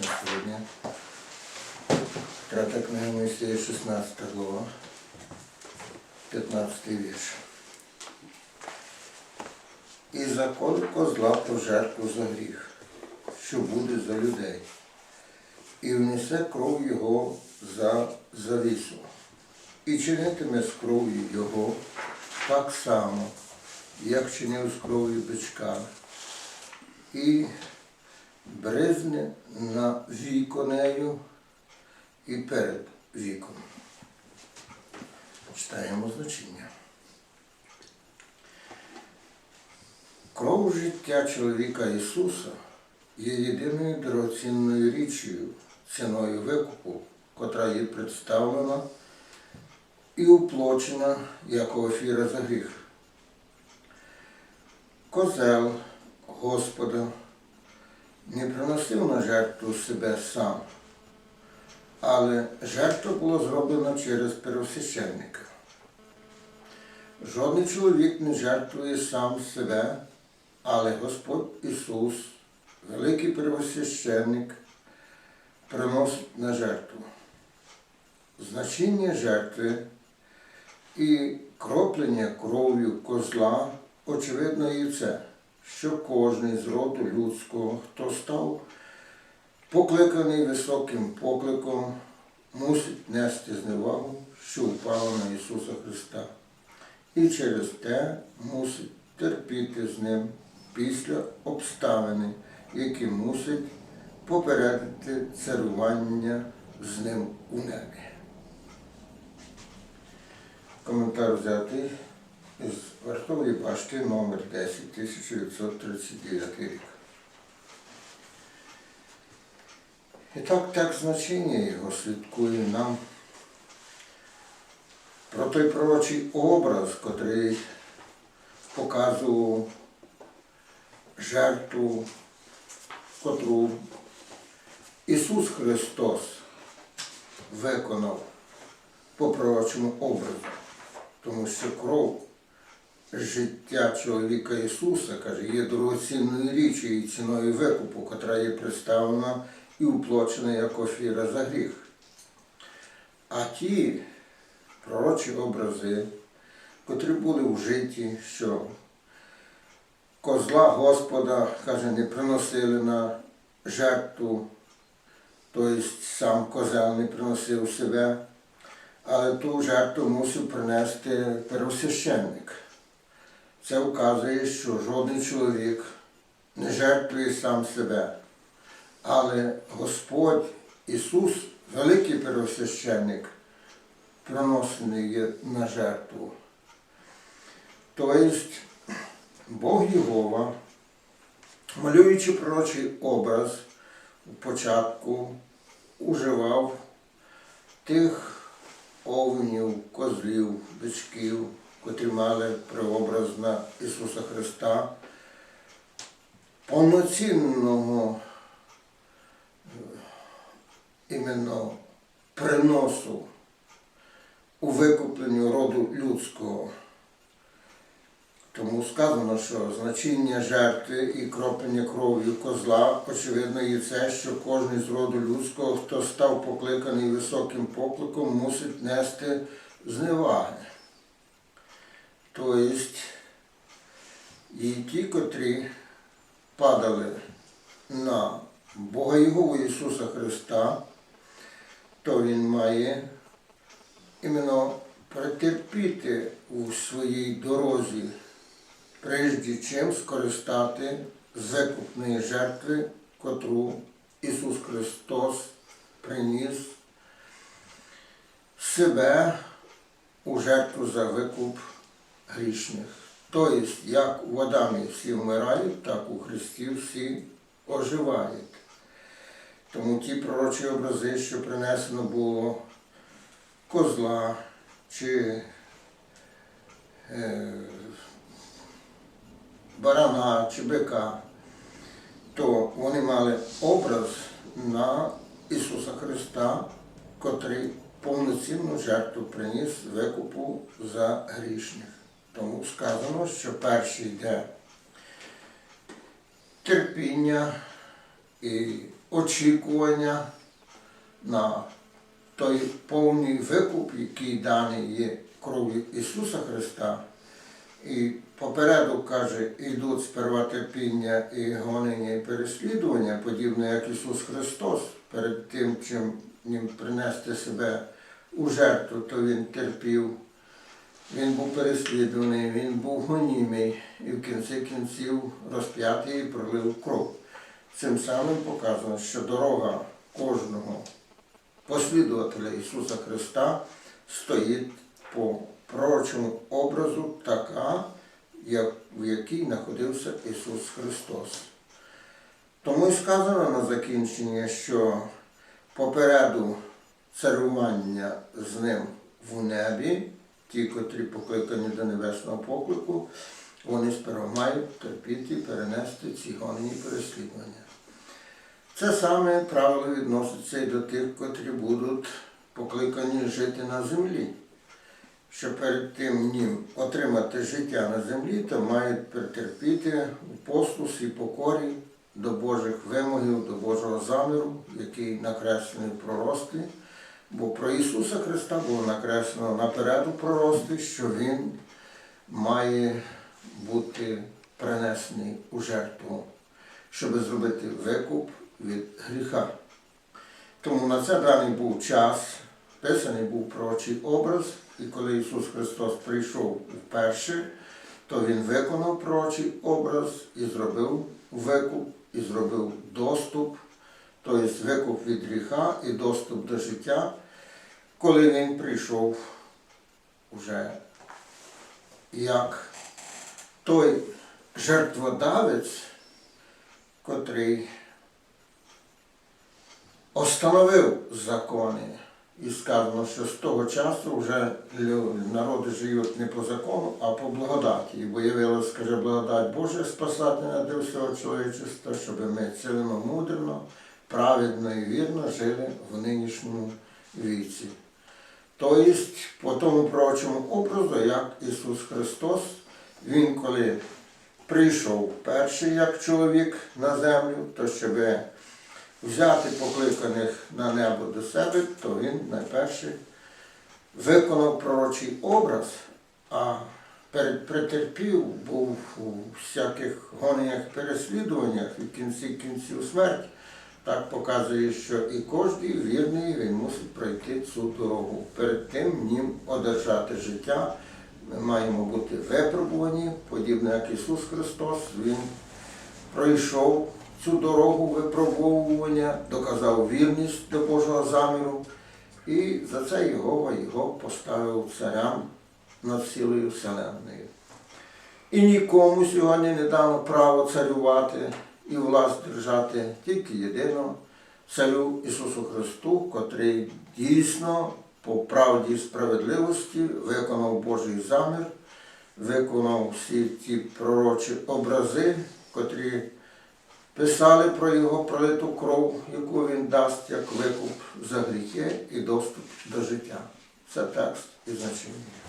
на сьогодні. Третя книга Моїсея, 16 глава, 15 вірш. І закон козла про жертву за гріх, що буде за людей, і внесе кров його за завісу, і чинитиме з кров'ю його так само, як чинив з кров'ю бичка, і бризне на віконею і перед віком. Читаємо значення. Кров життя чоловіка Ісуса є єдиною дорогоцінною річчю, ціною викупу, котра є представлена і уплочена як офіра за гріх. Козел Господа не приносив на жертву себе сам, але жертва була зроблена через первосвященника. Жодний чоловік не жертвує сам себе, але Господь Ісус, великий первосвященник, приносить на жертву. Значення жертви і кроплення кров'ю козла очевидно і це, що кожний з роду людського, хто став покликаний високим покликом, мусить нести зневагу, що впала на Ісуса Христа, і через те мусить терпіти з ним після обставини, які мусить попередити царювання з ним у небі. Коментар взятий із Верхової башти номер 10 1939 рік. І так текст значення його слідкує нам про той пророчий образ, котрий показував жертву, котру Ісус Христос виконав по пророчому образу. Тому що кров життя чоловіка Ісуса, каже, є дорогоцінною річчю і ціною викупу, котра є представлена і уплочена як офіра за гріх. А ті пророчі образи, котрі були вжиті, що козла Господа, каже, не приносили на жертву, тобто сам козел не приносив себе, але ту жертву мусив принести первосвященник. Це вказує, що жоден чоловік не жертвує сам себе. Але Господь Ісус, великий первосвященник, приносений є на жертву. Тобто Бог Єгова, малюючи пророчий образ, у початку уживав тих овнів, козлів, бичків, котрі мали преобраз на Ісуса Христа, повноцінного е, іменно приносу у викупленню роду людського. Тому сказано, що значення жертви і кроплення кров'ю козла, очевидно, є це, що кожен з роду людського, хто став покликаний високим покликом, мусить нести зневаги. Тобто і ті, котрі падали на Бога Його Ісуса Христа, то Він має іменно претерпіти у своїй дорозі, прежде чим скористати закупної жертви, котру Ісус Христос приніс себе у жертву за викуп грішних. Тобто, як у Адамі всі вмирають, так у Христі всі оживають. Тому ті пророчі образи, що принесено було козла чи е, барана чи бика, то вони мали образ на Ісуса Христа, котрий повноцінну жертву приніс викупу за грішних. Тому сказано, що перший йде терпіння і очікування на той повний викуп, який даний є кров'ю Ісуса Христа. І попереду каже, йдуть сперва терпіння і гонення і переслідування, подібно як Ісус Христос, перед тим, чим принести себе у жертву, то Він терпів, Він був переслідуваний, Він був гонімий і в кінці кінців розп'ятий і пролив кров. Цим самим показано, що дорога кожного послідувателя Ісуса Христа стоїть по пророчому образу така, як, в якій знаходився Ісус Христос. Тому і сказано на закінчення, що попереду царювання з ним в небі, ті, котрі покликані до небесного поклику, вони сперва мають терпіти перенести ці гонені переслідування. Це саме правило відноситься і до тих, котрі будуть покликані жити на землі. Що перед тим ним отримати життя на землі, то мають претерпіти послус і покорі до Божих вимогів, до Божого заміру, який накреслений в пророцтві. Бо про Ісуса Христа було накреслено наперед у пророцтві, що Він має бути принесений у жертву, щоб зробити викуп від гріха. Тому на це даний був час, писаний був пророчий образ, і коли Ісус Христос прийшов вперше, то Він виконав пророчий образ і зробив викуп, і зробив доступ, тобто викуп від гріха і доступ до життя, коли Він прийшов уже як той жертводавець, котрий остановив закони. І сказано, що з того часу вже народи живуть не по закону, а по благодаті. І бо явилась, каже, благодать Божа спасательна для всього чоловічества, щоб ми цілено мудрено, праведно і вірно жили в нинішньому віці. Тобто, по тому пророчому образу, як Ісус Христос, Він коли прийшов перший як чоловік на землю, то щоб взяти покликаних на небо до себе, то він найперше виконав пророчий образ, а претерпів був у всяких гоненнях, переслідуваннях і в кінці кінців смерть. Так показує, що і кожен вірний він мусить пройти цю дорогу. Перед тим ним одержати життя. Ми маємо бути випробувані, подібно як Ісус Христос. Він пройшов цю дорогу випробовування, доказав вірність до Божого заміру, і за це Його його поставив царям над цілою вселенною. І нікому сьогодні не дано право царювати і власть держати, тільки єдино царю Ісусу Христу, котрий дійсно по правді і справедливості виконав Божий замір, виконав всі ті пророчі образи, котрі писали про його пролиту кров, яку він дасть як викуп за гріхи і доступ до життя. Це текст і значення.